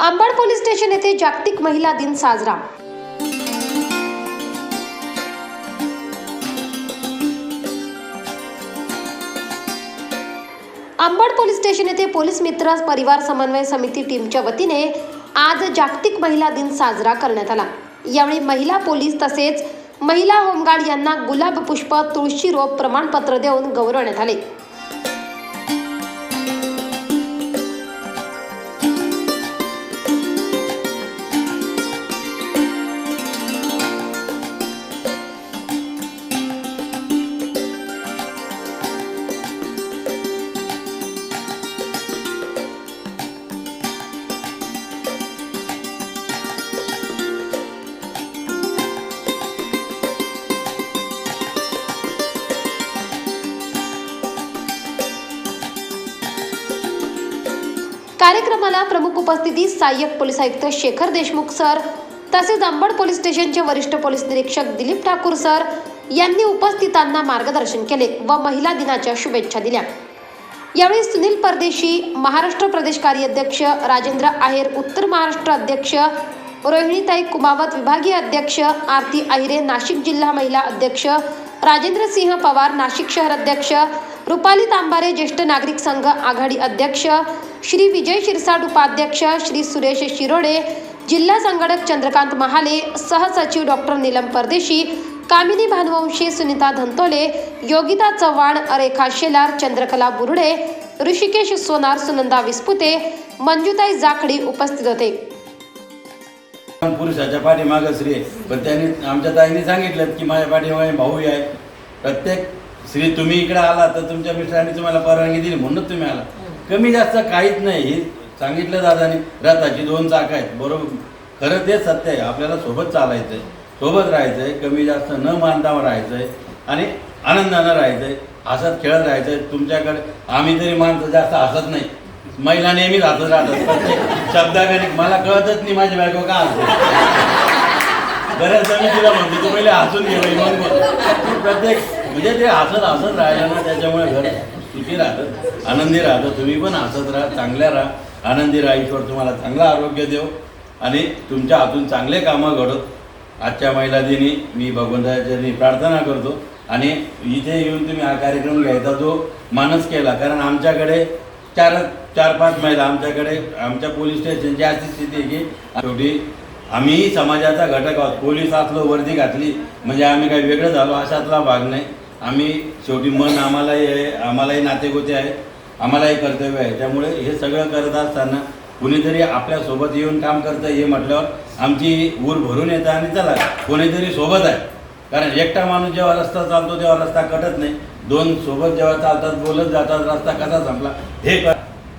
Ambad police station येथे जागतिक महिला दिन साजरा. अंबड पोलीस स्टेशन येथे पोलीस मित्र परिवार समन्वय समिती टीमच्या वतीने आज जागतिक महिला दिन साजरा करण्यात आला. यावेळी महिला पोलीस तसेच महिला होमगार्ड यांना गुलाब पुष्प तुळशी रोप प्रमाणपत्र देऊन गौरवण्यात आले. कार्यक्रमाला प्रमुख उपस्थिती सहाय्यक पोलीस आयुक्त शेखर देशमुख सर. तसेच अंबड पोलीस स्टेशनचे वरिष्ठ पोलीस निरीक्षक दिलीप ठाकूर सर. यांनी उपस्थितांना मार्गदर्शन केले व महिला दिनाच्या शुभेच्छा दिल्या. यावेळी सुनील परदेशी महाराष्ट्र प्रदेश कार्याध्यक्ष राजेंद्र आहेर उत्तर महाराष्ट्र अध्यक्ष रोहिणीताई कुमावत विभागीय अध्यक्ष आरती आहिरे नाशिक जिल्हा महिला अध्यक्ष राजेंद्र सिंह पवार नाशिक शहर अध्यक्ष रुपाली तांबारे ज्येष्ठ नागरिक संघ आघाडी अध्यक्ष श्री विजय शिरसाट उपाध्यक्ष श्री सुरेश शिरोडे जिल्हा संघटक चंद्रकांत महाले सहसचिव डॉक्टर नीलम परदेशी कामिनी भानुवंशी सुनीता धंतोले योगिता चव्हाण रेखा शेलार चंद्रकला बुरुडे ऋषिकेश सोनार सुनंदा विस्पुते मंजुताई जाखडी उपस्थित होते. पुरुषाच्या पाठीमागं श्री पण त्यांनी आमच्या ताईने सांगितलं की माझ्या पाठीमागे भाऊ आहे. प्रत्येक श्री तुम्ही इकडे आला तर तुमच्या मित्रांनी तुम्हाला परवानगी दिली म्हणूनच तुम्ही आला. कमी जास्त काहीच नाही हे सांगितलं दादाने. रथाची दोन चाक आहेत बरोबर. खरं तेच सत्य आहे आपल्याला सोबत चालायचं आहे सोबत राहायचं आहे कमी जास्त न मानता राहायचं आहे आणि आनंदानं राहायचं आहे हसत खेळत राहायचं आहे तुमच्याकडे आम्ही तरी माणसं जास्त हसत नाही. महिला नेहमीच हसत राहतात शब्दाकडे मला कळतच नाही माझी बायको का हसते? बऱ्याच मी तिला म्हणतो तू पहिले हसून घे बाई, मग बोल. प्रत्येक म्हणजे ते हसत हसत राहिलं ना त्याच्यामुळे घर सुखी राहतं आनंदी राहतं. तुम्ही पण हसत राहा चांगल्या राहा. आनंदी राहा ईश्वर तुम्हाला चांगलं आरोग्य देव. आणि तुमच्या हातून चांगले कामं घडत. आजच्या महिला दिनी मी भगवंताच्या प्रार्थना करतो. आणि इथे येऊन तुम्ही हा कार्यक्रम घ्यायचा जो मानस केला. कारण आमच्याकडे चार चार पाच महिला आमच्याकडे आमच्या पोलीस स्टेशनची अशी स्थिती आहे की शेवटी आम्ही समाजाचा घटक आहोत. पोलीस असलो वर्दी घातली. म्हणजे आम्ही काही वेगळं झालो अशातला भाग नाही. आम्ही शेवटी मन आम्हालाही आहे आम्हालाही नातेगोते आहे आम्हालाही कर्तव्य आहे. त्यामुळे हे सगळं करत असताना कुणीतरी आपल्यासोबत येऊन काम करतं हे म्हटल्यावर आमची ऊर भरून येतं आणि चला कोणीतरी सोबत आहे. कारण एकटा माणूस जेव्हा रस्ता चालतो तेव्हा रस्ता कटत नाही. दोन सोबत जेव्हा चालतात बोलत जातात रस्ता कसा संपला हे कर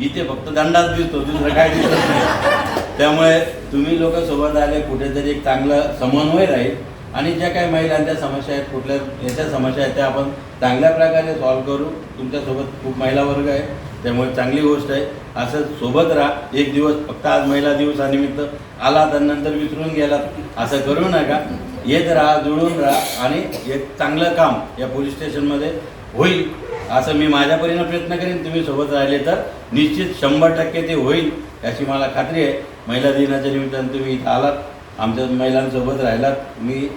इथे फक्त दंडाच दिसतो दुसरं काय दिसत नाही. त्यामुळे तुम्ही लोक सोबत आले कुठेतरी एक चांगलं समन्वय राहील. आणि ज्या काही महिलांच्या समस्या आहेत कुठल्या याच्या समस्या आहेत त्या आपण चांगल्या प्रकारे सॉल्व्ह करू. तुमच्यासोबत खूप महिला वर्ग आहे त्यामुळे चांगली गोष्ट आहे. असं सोबत राहा. एक दिवस फक्त आज महिला दिवसानिमित्त आला तर नंतर विसरून गेलात असं करू नका. येत राहा जुळून राहा आणि एक चांगलं काम या पोलीस स्टेशनमध्ये होईल असं मी माझ्या परीनं प्रयत्न करेन. तुम्ही सोबत राहिले तर निश्चित शंभर टक्के ते होईल याची मला खात्री आहे. महिला दिनाच्या निमित्तानं तुम्ही इथं आलात. आमच्या महिलांसोबत राहिलात. मी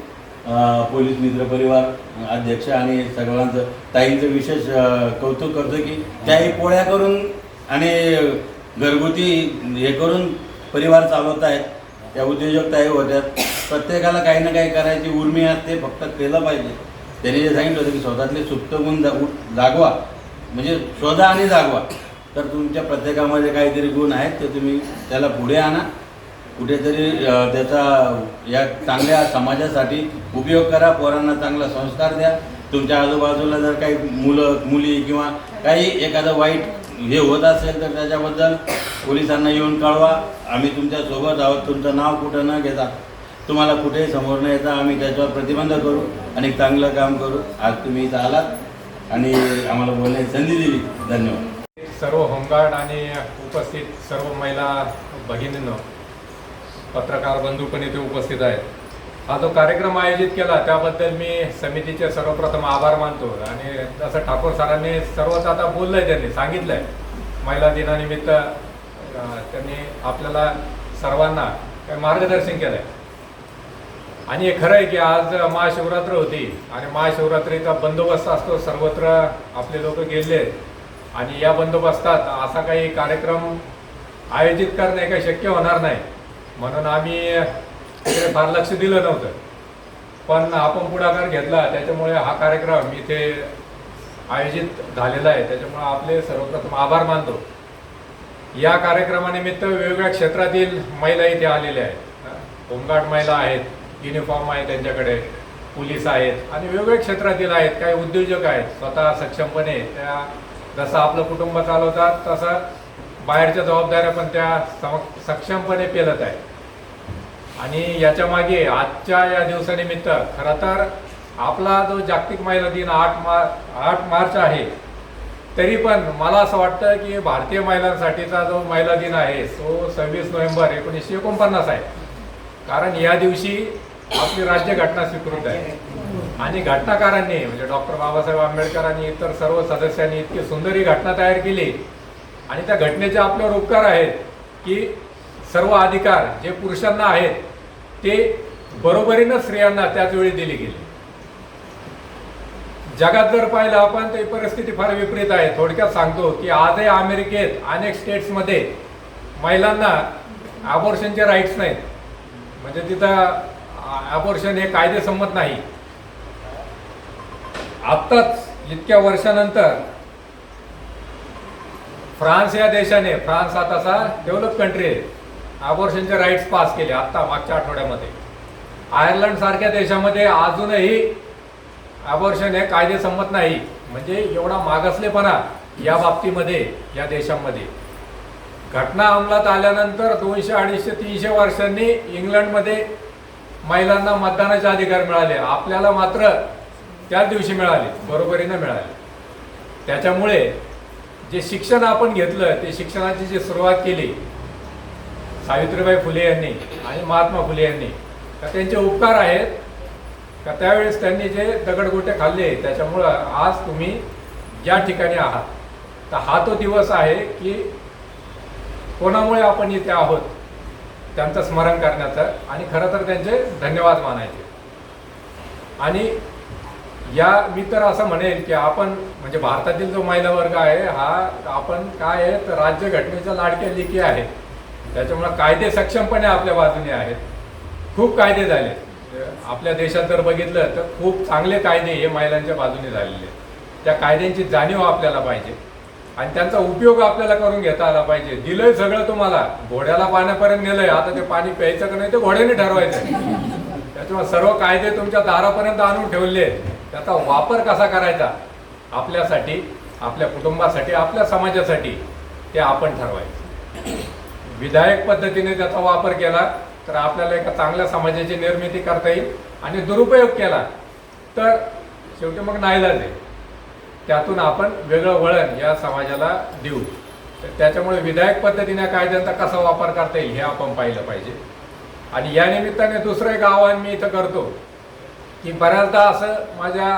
पोलीस मित्र परिवार अध्यक्ष आणि सगळ्यांचं ताईंचं विशेष कौतुक करतो की त्याही पोळ्या करून आणि घरगुती हे करून परिवार चालवत आहेत त्या उद्योजकताही होत्यात प्रत्येकाला काही ना काही करायची उर्मी असते. फक्त केलं पाहिजे. त्यांनी जे सांगितलं होतं की स्वतःतले सुप्त गुण जागवा. म्हणजे शोधा आणि जागवा. तर तुमच्या प्रत्येकामध्ये काहीतरी गुण आहेत ते तुम्ही त्याला पुढे आणा. कुठेतरी त्याचा या चांगल्या समाजासाठी उपयोग करा पोरांना चांगला संस्कार द्या. तुमच्या आजूबाजूला जर काही मुलं मुली किंवा काही एखादं वाईट हे होत असेल तर त्याच्याबद्दल पोलिसांना येऊन कळवा. आम्ही तुमच्यासोबत आहोत. तुमचं नाव कुठं न घेता तुम्हाला कुठेही समोर न येता आम्ही त्याच्यावर प्रतिबंध करू आणि चांगलं काम करू. आज तुम्ही इथं आलात आणि आम्हाला बोलण्याची संधी दिली. धन्यवाद. सर्व होमगार्ड आणि उपस्थित सर्व महिला भगिनींनो पत्रकार बंधू पण इथे उपस्थित आहेत. हा जो कार्यक्रम आयोजित केला त्याबद्दल मी समितीचे सर्वप्रथम आभार मानतो. आणि जसं ठाकूर सरांनी सर्वच आता बोललंय त्यांनी सांगितलंय. महिला दिनानिमित्त त्यांनी आपल्याला सर्वांना काही मार्गदर्शन केलंय. आणि हे खरं आहे की आज महाशिवरात्र होती आणि महाशिवरात्रीचा बंदोबस्त असतो सर्वत्र आपले लोक गेले आणि या बंदोबस्तात असा काही कार्यक्रम आयोजित करणे काही शक्य होणार नाही. म्हणून आम्ही तिकडे फार लक्ष दिलं नव्हतं. पण आपण पुढाकार घेतला त्याच्यामुळे हा कार्यक्रम इथे आयोजित झालेला आहे. त्याच्यामुळे आपले सर्वप्रथम आभार मानतो. या कार्यक्रमानिमित्त वेगवेगळ्या क्षेत्रातील महिला इथे आलेल्या आहेत. होमगार्ड महिला आहेत युनिफॉर्म आहे त्यांच्याकडे पोलीस आहेत आणि वेगवेगळ्या क्षेत्रातील आहेत. काही उद्योजक आहेत स्वतः सक्षमपणे त्या जसं आपलं कुटुंब चालवतात तसं बाहेरच्या जबाबदाऱ्या पण त्या सम सक्षमपणे पेलत आहेत. आणि याच्या मागे आजच्या या दिवसानिमित्त खरं तर आपला जो जागतिक महिला दिन आठ मार आठ मार्च आहे तरी पण मला असं वाटतं की भारतीय महिलांसाठीचा जो महिला दिन आहे तो सव्वीस नोव्हेंबर एकोणीसशे एकोणपन्नास आहे. कारण या दिवशी आपली राज्यघटना स्वीकृत आहे. आणि घटनाकारांनी म्हणजे डॉक्टर बाबासाहेब आंबेडकर आणि इतर सर्व सदस्यांनी इतकी सुंदर ही घटना तयार केली. आणि त्या घटनेचे आपल्यावर उपकार आहेत की सर्व अधिकार जे पुरुषांना आहेत ते बरोबरीनं स्त्रियांना त्याच वेळी दिली गेली. जगात जर पाहिलं आपण तर परिस्थिती फार विपरीत आहे. थोडक्यात सांगतो की आजही अमेरिकेत अनेक स्टेट्समध्ये महिलांना अबॉर्शनचे राईट्स नाहीत. म्हणजे तिथं अबॉर्शन हे कायदेसंमत नाही. आत्ताच इतक्या वर्षानंतर फ्रान्स या देशाने फ्रान्स हा तसा डेव्हलप कंट्री आहे. अबॉर्शनचे राईट्स पास केले आत्ता मागच्या आठवड्यामध्ये. आयर्लंड सारख्या देशामध्ये अजूनही अबॉर्शन हे कायदेसंमत नाही. म्हणजे एवढा मागासलेपणा या बाबतीमध्ये या देशामध्ये. घटना अंमलात आल्यानंतर दोनशे अडीचशे तीनशे वर्षांनी इंग्लंडमध्ये महिलांना मतदानाचे अधिकार मिळाले. आपल्याला मात्र त्याच दिवशी मिळाले. बरोबरीनं मिळाले. त्याच्यामुळे जे शिक्षण आपण घेतलं ते शिक्षणाची जी सुरुवात केली सावित्रीबाई फुले यांनी आणि महात्मा फुले यांनी तर त्यांचे उपकार आहेत. का त्यावेळेस त्यांनी जे दगडगोटे खाल्ले त्याच्यामुळं आज तुम्ही ज्या ठिकाणी आहात. तर हा तो दिवस आहे की कोणामुळे आपण इथे आहोत? त्यांचं स्मरण करण्याचं आणि खरं तर त्यांचे धन्यवाद मानायचे. आणि या मी तर असं म्हणेल की आपण म्हणजे भारतातील जो महिला वर्ग आहे हा आपण काय आहे तर राज्यघटनेच्या लाडक्या लेखी आहे त्याच्यामुळे कायदे सक्षमपणे आपल्या बाजूने आहेत. खूप कायदे झाले. आपल्या देशात जर बघितलं तर खूप चांगले कायदे हे महिलांच्या बाजूने झालेले आहेत. त्या कायद्यांची जाणीव आपल्याला पाहिजे. आणि त्यांचा उपयोग आपल्याला करून घेता आला पाहिजे. दिलंय सगळं तुम्हाला. घोड्याला पाण्यापर्यंत नेलंय. आता ते पाणी प्यायचं का नाही ते घोड्याने ठरवायचं. त्याच्यामुळे सर्व कायदे तुमच्या दारापर्यंत आणून ठेवले. आहेत. त्याचा वापर कसा करायचा? आपल्यासाठी आपल्या कुटुंबासाठी आपल्या समाजासाठी ते आपण ठरवायचं. विधायक पद्धतीने त्याचा वापर केला तर आपल्याला एका चांगल्या समाजाची निर्मिती करता येईल आणि दुरुपयोग केला. तर शेवटी मग नाही आहे. त्यातून आपण वेगळं वळण या समाजाला देऊ. तर त्याच्यामुळे विधायक पद्धतीने कायद्यांचा कसा वापर करता येईल हे आपण पाहिलं पाहिजे. आणि या निमित्ताने दुसरं एक आव्हान मी इथं करतो की बऱ्याचदा असं माझ्या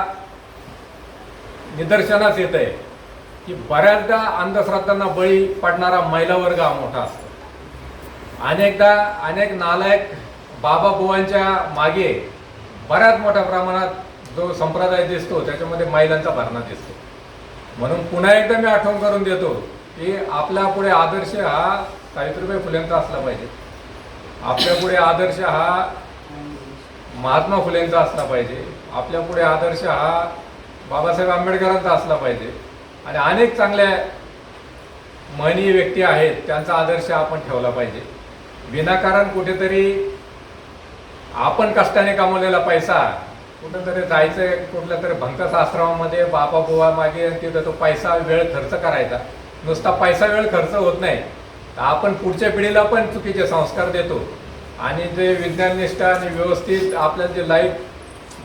निदर्शनास येत आहे की बऱ्याचदा अंधश्रद्धांना बळी पडणारा महिला वर्ग हा मोठा असतो. अनेकदा अनेक नालायक बाबा बुवांच्या मागे बऱ्याच मोठ्या प्रमाणात जो संप्रदाय दिसतो त्याच्यामध्ये महिलांचा भरणा दिसतो. म्हणून पुन्हा एकदा मी आठवण करून देतो की आपल्या पुढे आदर्श हा सावित्रीबाई फुलेंचा असला पाहिजे. आपल्या पुढे आदर्श हा महात्मा फुलेंचा असला पाहिजे. आपल्या पुढे आदर्श हा बाबासाहेब आंबेडकरांचा असला पाहिजे. आणि अनेक चांगल्या महनीय व्यक्ती आहेत त्यांचा आदर्श आपण ठेवला पाहिजे. विनाकारण कुठेतरी आपण कष्टाने कमवलेला पैसा कुठंतरी जायचं कुठल्या तरी भंकस बाबा बापा बुवा मागे तिथं तो पैसा वेळ खर्च करायचा. नुसता पैसा वेळ खर्च होत नाही. तर आपण पुढच्या पिढीला पण चुकीचे संस्कार देतो. आणि जे विज्ञाननिष्ठ आणि व्यवस्थित आपल्याला जे लाईफ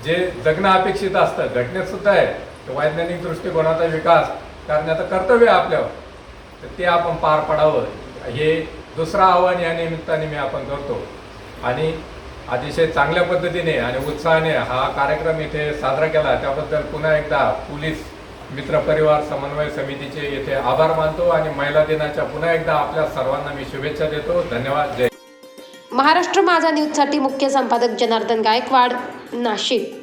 जे जगणं अपेक्षित असतं घटनेत सुद्धा आहे. वैज्ञानिक दृष्टिकोनाचा विकास करण्याचं कर्तव्य आहे आपल्यावर. तर ते आपण पार पडावं. हे दुसरं आव्हान या निमित्ताने मी आपण करतो. आणि अतिशय चांगल्या पद्धतीने आणि उत्साहाने हा कार्यक्रम इथे साजरा केला. त्याबद्दल पुन्हा एकदा पोलीस मित्र परिवार समन्वय समितीचे येथे आभार मानतो आणि महिला दिनाच्या पुन्हा एकदा आपल्या सर्वांना मी शुभेच्छा देतो. धन्यवाद. जय महाराष्ट्र माझा न्यूजसाठी मुख्य संपादक जनार्दन गायकवाड नाशिक.